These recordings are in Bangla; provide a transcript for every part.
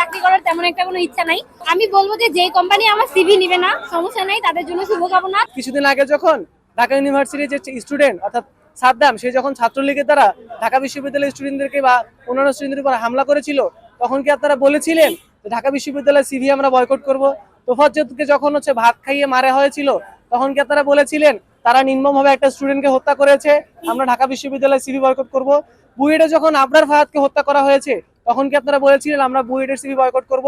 চাকরি করার তেমন একটা কোনো ইচ্ছা নাই। আমি বলব যে যেই কোম্পানি আমার সিভি নিবে না, সমস্যা নাই, তাদের জন্য শুভকামনা কিছুদিন আগে যখন ঢাকা ইউনিভার্সিটির যে স্টুডেন্ট অর্থাৎ সাদ্দাম, সে যখন ছাত্রলীগের দ্বারা ঢাকা বিশ্ববিদ্যালয়ের স্টুডেন্টদেরকে বা অন্যান্য স্টুডেন্টদের উপর হামলা করেছিল, তখন কি আপনারা বলেছিলেন যে ঢাকা বিশ্ববিদ্যালয়ের সিভি আমরা বয়কট করব? তোফাজ্জতকে যখন হচ্ছে ভাত খাইয়ে মারা হয়েছিল, তখন কি আপনারা বলেছিলেন তারা নির্মমভাবে একটা স্টুডেন্টকে হত্যা করেছে, আমরা ঢাকা বিশ্ববিদ্যালয়ের সিভি বয়কট করব? বুয়েটে যখন আবরার ফাহাদকে হত্যা করা হয়েছে তখন কি আপনারা বলেছিলেন, আমরা বুয়েটের সিভি বয়কট করব?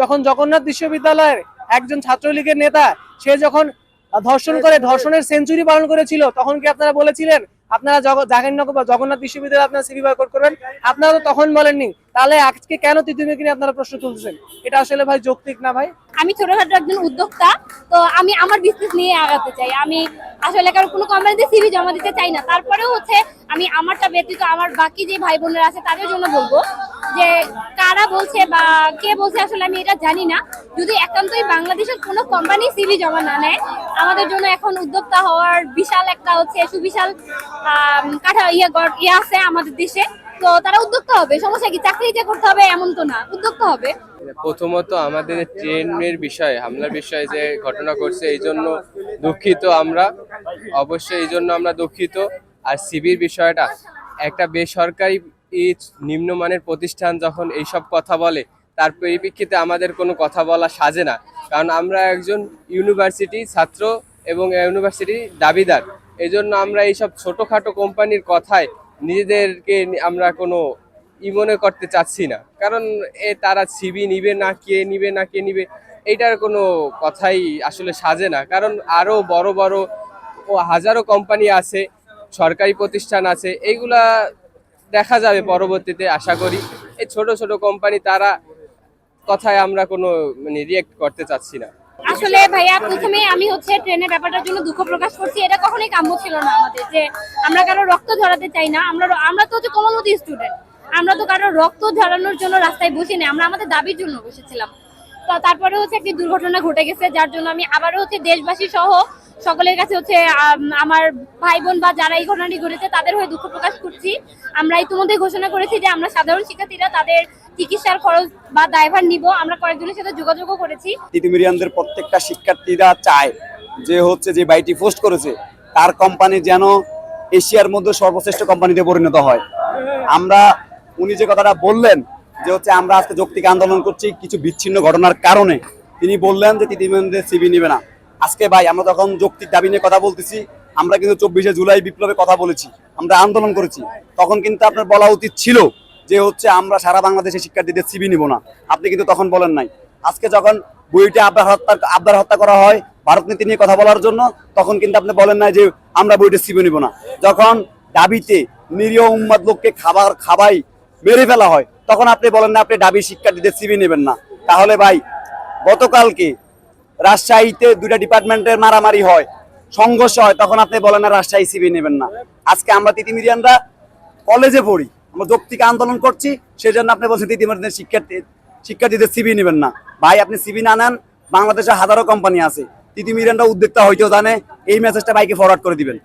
যখন জগন্নাথ বিশ্ববিদ্যালয়ের একজন ছাত্রলীগের নেতা, সে যখন ধর্ষণ করে, ধর্ষণের সেঞ্চুরি পালন করেছিল, তখন কি আপনারা বলেছিলেন, আপনারা জাহাঙ্গীরনগর বা জগন্নাথ বিশ্ববিদ্যালয়ে আপনারা সিভি বয়কট করবেন? আপনারা তো তখন বলেননি। তাহলে আজকে কেন তিতুমিকে নিয়ে আপনারা প্রশ্ন তুলছেন? এটা আসলে ভাই যৌক্তিক না ভাই? আমি ছোটখাটো একজন উদ্যোক্তা, তো আমি আমার বিজনেস নিয়ে আগাতে চাই। আমি আসলে কারও কোনো কোম্পানিতে সিভি জমা দিতে চাই না। তারপরেও হচ্ছে, আমি আমারটা ব্যতীত আমার বাকি যে ভাই বোনেরা আছে, তাদের জন্য বলব যে কারা বলছে বা কে বলছে আসলে আমি এটা জানি না। যদি একান্তই বাংলাদেশের কোনো কোম্পানি সিভি জমা না নেয়, আমাদের জন্য এখন উদ্যোক্তা হওয়ার বিশাল একটা হচ্ছে সুবিশাল কাঠা ইয়ে ইয়ে আছে আমাদের দেশে। তো তারা উদ্যোক্তা হবে, সমস্যা কি? চাকরি করতে হবে এমন তো না, উদ্যোক্তা হবে। প্রথমত আমাদের ট্রেনের বিষয়ে, হামলার বিষয়ে যে ঘটনা করছে এই জন্য দুঃখিত আমরা। অবশ্যই এই জন্য আমরা দুঃখিত। আর সিবির বিষয়টা, একটা বেসরকারি ই নিম্নমানের প্রতিষ্ঠান যখন এইসব কথা বলে, তার পরিপ্রেক্ষিতে আমাদের কোনো কথা বলা সাজে না। কারণ আমরা একজন ইউনিভার্সিটি ছাত্র এবং ইউনিভার্সিটি দাবিদার। এই জন্য আমরা এইসব ছোটোখাটো কোম্পানির কথায় নিজেদেরকে আমরা কোনো ই মনে করতে চাচ্ছি না। কারণ এ তারা সিবি নিবে না, কে নিবে না, কে নিবে, এইটার কোনো কথাই আসলে সাজে না। কারণ আরও বড় বড় ও হাজারো কোম্পানি আছে, সরকারি প্রতিষ্ঠান আছে, এইগুলা দেখা যাবে পরবর্তীতে, আশা করি। এই ছোট ছোট কোম্পানি তারা কথায় আমরা কোনো মানে রিয়েক্ট করতে চাচ্ছি না। আসলে ভাইয়া, প্রথমে আমি হচ্ছে ট্রেনের ব্যাপারটার জন্য দুঃখ প্রকাশ করছি। এটা কখনোই কাম্য ছিল না আমাদের যে আমরা কারও রক্ত ঝরাতে চাই না। আমরা আমরা তো হচ্ছে কোমলমতি স্টুডেন্ট আমরা তো কারও রক্ত ঝরানোর জন্য রাস্তায় বসিনি। আমরা আমাদের দাবির জন্য বসেছিলাম। তারপরে হচ্ছে একটি দুর্ঘটনা ঘটে গেছে, যার জন্য আমি আবারও হচ্ছে দেশবাসী সহ সকলের কাছে হচ্ছে আমার ভাই বোন বা যারা এই ঘটনাটি ঘটেছে, তাদের হয়ে দুঃখ প্রকাশ করছি। আমরা ইতিমধ্যে ঘোষণা করেছি যে আমরা সাধারণ শিক্ষার্থীরা তাদের চিকিৎসার খরচ বা দায়ভার নিব। আমরা কয়েকজনের সাথে যোগাযোগও করেছি। তিতুমিরিয়ানদের প্রত্যেকটা শিক্ষার্থীরা চায় যে হচ্ছে যে বাইটি পোস্ট করেছে, তার কোম্পানি যেন এশিয়ার মধ্যে সর্বশ্রেষ্ঠ কোম্পানিতে পরিণত হয়। আমরা উনি যে কথাটা বললেন যে হচ্ছে আমরা আজকে যৌক্তিক আন্দোলন করছি, কিছু বিচ্ছিন্ন ঘটনার কারণে। তিনি বললেন যে তিতুমিরিয়ানদের সিবি নেবে না। আজকে ভাই, আমরা তখন যৌক্তিক দাবি নিয়ে কথা বলতেছি, আমরা কিন্তু চব্বিশে জুলাই বিপ্লবে কথা বলেছি, আমরা আন্দোলন করেছি। তখন কিন্তু আপনার বলা উচিত ছিল যে হচ্ছে আমরা সারা বাংলাদেশে শিক্ষার্থীদের সিবি নিব না। আপনি কিন্তু তখন বলেন নাই। আজকে যখন বইটা আবদার হত্যা আবদার হত্যা করা হয় ভারত নীতি নিয়ে কথা বলার জন্য, তখন কিন্তু আপনি বলেন নাই যে আমরা বইটা সিবি নিব না। যখন দাবিতে নিরীহ উম্মাদ লোককে খাবার, খাবাই মেরে ফেলা হয় তখন আপনি বলেন না, আপনি দাবি শিক্ষার্থীদের সিবি নেবেন না। তাহলে ভাই, গতকালকে রাজশাহীতে দুইটা ডিপার্টমেন্টের মারামারি হয়, সংঘর্ষ হয়, তখন আপনি বলেন না, রাজশাহী সিবি নেবেন না। আজকে আমরা তিতিমিরিয়ানরা কলেজে পড়ি, আমরা যৌক্তিক আন্দোলন করছি সেই জন্য আপনি বলছেন তিতিমিরিয়ানদের শিক্ষার্থী, শিক্ষার্থীদের সিবি নেবেন না। ভাই, আপনি সিবি না নেন, বাংলাদেশে হাজারো কোম্পানি আছে। তিতিমিরিয়ানরা উদ্যোক্তা হইতেও জানে, এই মেসেজটা ভাইকে ফরওয়ার্ড করে দিবেন।